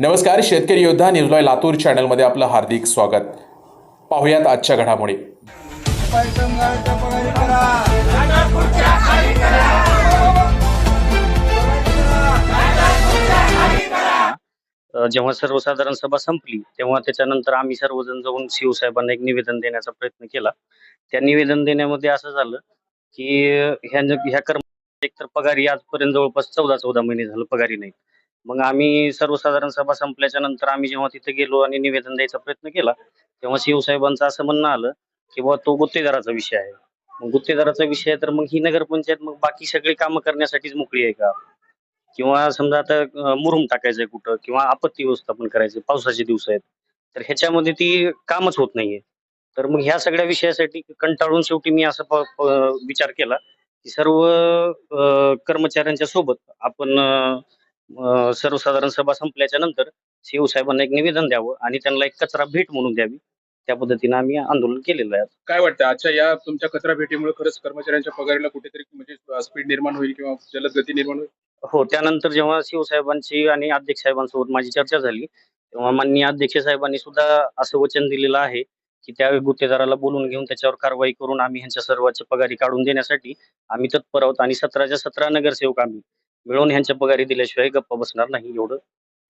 नमस्कार शेतकरी योद्धा न्यूजलॉय लातूर चॅनलमध्ये आपलं हार्दिक स्वागत. पाहुयात आजच्या घडामोडी. जेव्हा सर्वसाधारण सभा संपली तेव्हा त्याच्यानंतर आम्ही सर्वजण जाऊन शिवसाहेबांना एक निवेदन देण्याचा प्रयत्न केला. त्या निवेदन देण्यामध्ये असं झालं की ह्या ह्या कर्म एकतर पगारी आजपर्यंत जवळपास चौदा चौदा महिने झालं पगारी नाही मग आम्ही सर्वसाधारण सभा संपल्याच्या नंतर आम्ही जेव्हा तिथे गेलो आणि निवेदन द्यायचा प्रयत्न केला तेव्हा शिवसाहेबांचं असं म्हणणं आलं की बुवा तो गुत्तेदाराचा विषय आहे. मग गुत्तेदाराचा विषय तर मग ही नगरपंचायत मग बाकी सगळी कामं करण्यासाठीच मोकळी आहे का? किंवा समजा आता मुरुम टाकायचंय कुठं? किंवा आपत्ती व्यवस्थापन करायचं पावसाचे दिवस आहेत. तर ह्याच्यामध्ये ती कामच होत नाहीये. तर मग ह्या सगळ्या विषयासाठी कंटाळून शेवटी मी असा विचार केला की सर्व कर्मचाऱ्यांच्या सोबत आपण सर्वसाधारण सभा संपल्याच्या नंतर सीओ साहेबांना एक निवेदन द्यावं आणि त्यांना एक कचरा भेट म्हणून द्यावी. त्या पद्धतीने आम्ही आंदोलन केलेलं आहे. काय वाटतं? आजच्या या तुमच्या कचरा भेटीमुळे खरंच कर्मचाऱ्यांच्या पगारीला कुठेतरी म्हणजे स्पीड निर्माण होईल किंवा जलद गती निर्माण होईल? हो त्यानंतर जेव्हा शिवसाहेबांची आणि अध्यक्ष साहेबांसोबत माझी चर्चा झाली तेव्हा माननीय अध्यक्ष साहेबांनी सुद्धा असं वचन दिलेलं आहे की त्या गुत्तेदाराला बोलून घेऊन त्याच्यावर कारवाई करून आम्ही ह्यांच्या सर्वांच्या पगारी काढून देण्यासाठी आम्ही तत्पर आहोत आणि सतराच्या सतरा नगरसेवक आम्ही मिळून ह्यांच्या पगारी दिल्याशिवाय गप्पा बसणार नाही एवढं.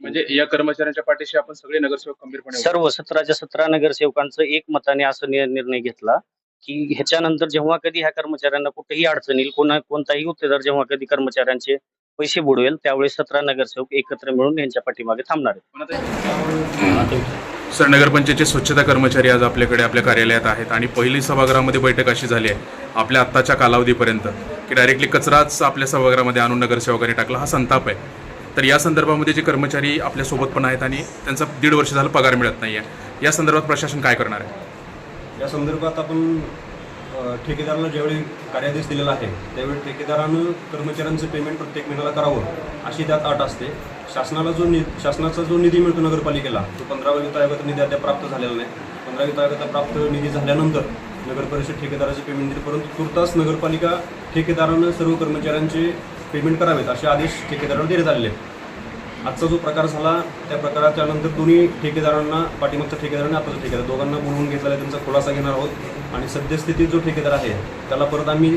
म्हणजे या कर्मचाऱ्यांच्या पाठीशी आपण सगळे नगरसेवक खंबीरपणे उभे सर्व सतराच्या सतरा नगरसेवकांचं एकमताने असं नि- निर्णय घेतला की ह्याच्यानंतर जेव्हा कधी ह्या कर्मचाऱ्यांना कुठेही अडचण येईल कोणा कोणताही गुत्तेदार जेव्हा कधी कर्मचाऱ्यांचे पैसे बुडवेल त्यावेळेस सतरा नगरसेवक एकत्र मिळून यांच्या पाठीमागे थांबणार आहेत. पण आता सर नगरपंचायतचे स्वच्छता कर्मचारी आज आपल्याकडे आपल्या कार्यालयात आहेत आणि पहिली सभागृहामध्ये बैठक अशी झाली आहे. आपल्या आत्ताच्या कालावधीपर्यंत. की डायरेक्टली कचराच आपल्या सभागृहामध्ये आणून नगरसेवकाने टाकला. हा संताप आहे. तर या संदर्भामध्ये जे कर्मचारी आपल्यासोबत पण आहेत आणि त्यांचा दीड वर्ष झालं पगार मिळत नाही आहे या संदर्भात प्रशासन काय करणार आहे? या संदर्भात आपण ठेकेदाराला ज्यावेळी कार्यादेश दिलेला आहे त्यावेळी ठेकेदारानं कर्मचाऱ्यांचं पेमेंट प्रत्येक महिन्याला करावं अशी त्यात अट असते. शासनाला जो नि शासनाचा जो निधी मिळतो नगरपालिकेला तो पंधरा वित्त आयोगाचा निधी अद्याप प्राप्त झालेला नाही. पंधरावी वित्त आयोगाचा प्राप्त निधी झाल्यानंतर नगर परिषद ठेकेदाराचे पेमेंट दिले परंतु तुर्तास नगरपालिका ठेकेदारानं सर्व कर्मचाऱ्यांचे पेमेंट करावेत असे आदेश ठेकेदाराला देण्यात आलेले आजचा जो प्रकार झाला त्या प्रकाराच्या नंतर दोन्ही ठेकेदारांना पाठीमागच्या ठेकेदारांनी आताचा ठेकेदार दोघांना बोलवून घेतलेला आहे त्यांचा खुलासा घेणार आहोत. आणि सद्यस्थितीत जो ठेकेदार आहे त्याला परत आम्ही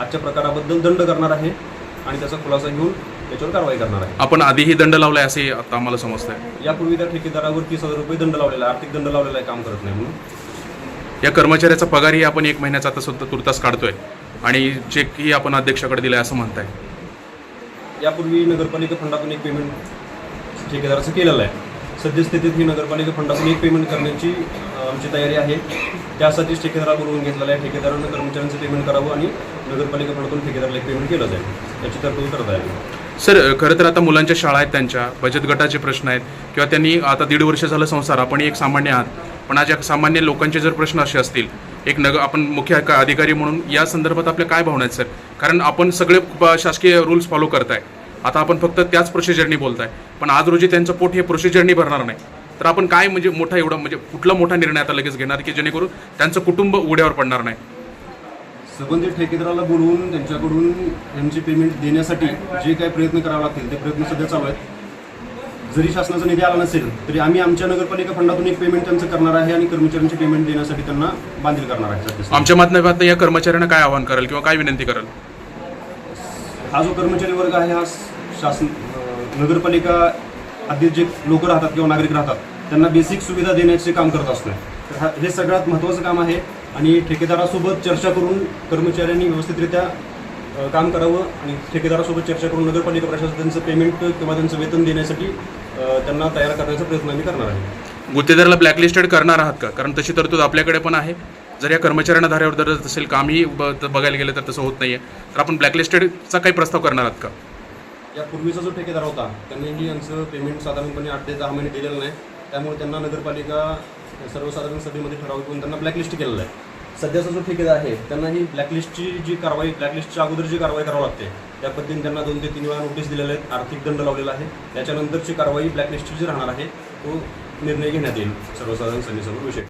आजच्या प्रकाराबद्दल दंड करणार आहे आणि त्याचा खुलासा घेऊन त्याच्यावर कारवाई करणार आहे. आपण आधीही दंड लावलाय असे आता आम्हाला समजतंय. यापूर्वी त्या ठेकेदारावर तीस हजार रुपये दंड लावलेला आर्थिक दंड लावलेला आहे काम करत नाही म्हणून. या कर्मचाऱ्याचा पगारही आपण एक महिन्याचा आता सुद्धा तुर्तास काढतोय. आणि चेकही आपण अध्यक्षाकडे दिलाय असं म्हणताय. यापूर्वी नगरपालिका फंडातून एक पेमेंट ठेकेदाराचं केलेलं आहे. सद्यस्थितीत ही नगरपालिका फंडातून एक पेमेंट करण्याची आमची तयारी आहे. त्यासाठीच ठेकेदाराला बोलवून घेतलेलं आहे. ठेकेदारानं कर्मचाऱ्यांचं पेमेंट करावं आणि नगरपालिका फंडातून ठेकेदाराला एक पेमेंट केलं जाईल याची तरतूद करता येईल. सर खरं तर आता मुलांच्या शाळा आहेत त्यांच्या बचत गटाचे प्रश्न आहेत किंवा त्यांनी आता दीड वर्ष झालं संसार आपण एक सामान्य आहात. पण आज सामान्य लोकांचे जर प्रश्न असे असतील एक नग आपण मुख्य अधिकारी म्हणून या संदर्भात आपल्या काय भावना आहेत सर? कारण आपण सगळे प- शासकीय रूल्स फॉलो करताय. आता आपण फक्त त्याच प्रोसिजरनी बोलताय. पण आज रोजी त्यांचं पोट हे प्रोसिजरनी भरणार नाही. तर आपण काय म्हणजे मोठा एवढा म्हणजे कुठला मोठा निर्णय आता लगेच घेणार की जेणेकरून त्यांचं कुटुंब उड्यावर पडणार नाही? संबंधित ठेकेदाराला बोलवून त्यांच्याकडून त्यांची पेमेंट देण्यासाठी जे काही प्रयत्न करावे लागतील ते प्रयत्न सध्या चालू आहेत. जरी शासनाचा निधी आला नसेल तरी आम्ही आमच्या नगरपालिका फंडातून एक पेमेंट त्यांचं करणार आहे आणि कर्मचाऱ्यांची पेमेंट देण्यासाठी त्यांना बांधील करणार आहे. आमच्या माध्यमात या कर्मचाऱ्यांना काय आवाहन कराल किंवा काय विनंती कराल? हा जो कर्मचारी वर्ग आहे हा शासन नगरपालिका आधी जे लोक राहतात किंवा नागरिक राहतात त्यांना बेसिक सुविधा देण्याचे काम करत असतोय. तर हा हे सगळ्यात महत्त्वाचं काम आहे आणि ठेकेदारासोबत चर्चा करून कर्मचाऱ्यांनी व्यवस्थितरित्या काम करावं आणि ठेकेदारासोबत चर्चा करून नगरपालिका प्रशासन त्यांचं पेमेंट किंवा त्यांचं वेतन देण्यासाठी त्यांना तयार करण्याचा प्रयत्न आम्ही करणार आहे. गुत्तेदाराला ब्लॅकलिस्टेड करणार आहात का? कारण तशी तरतूद आपल्याकडे पण आहे. जर या कर्मचाऱ्यांना धाऱ्यावर धरत असेल कामही ब- बघायला गेलं तर तसं होत नाहीये. तर आपण ब्लॅकलिस्टेडचा काही प्रस्ताव करणार आहात का? या पूर्वीचा जो ठेकेदार होता त्यांनीही यांचं पेमेंट साधारणपणे आठ ते दहा महिने दिलेलं नाही त्यामुळे त्यांना नगरपालिका सर्वसाधारण सभेमध्ये ठराव करून त्यांना ब्लॅकलिस्ट केलेलं आहे. सध्याचा जो ठेकेदार आहे त्यांना ही ब्लॅकलिस्टची जी कारवाई ब्लॅकलिस्टच्या अगोदर जी कारवाई करावी लागते त्या पद्धतीने त्यांना दोन ते तीन वेळा नोटीस दिलेले आहेत आर्थिक दंड लावलेला आहे. त्याच्यानंतरची कारवाई ब्लॅकलिस्टची जी राहणार आहे तो निर्णय घेण्यात येईल. सर्वसाधारण सभेसमोर विषय.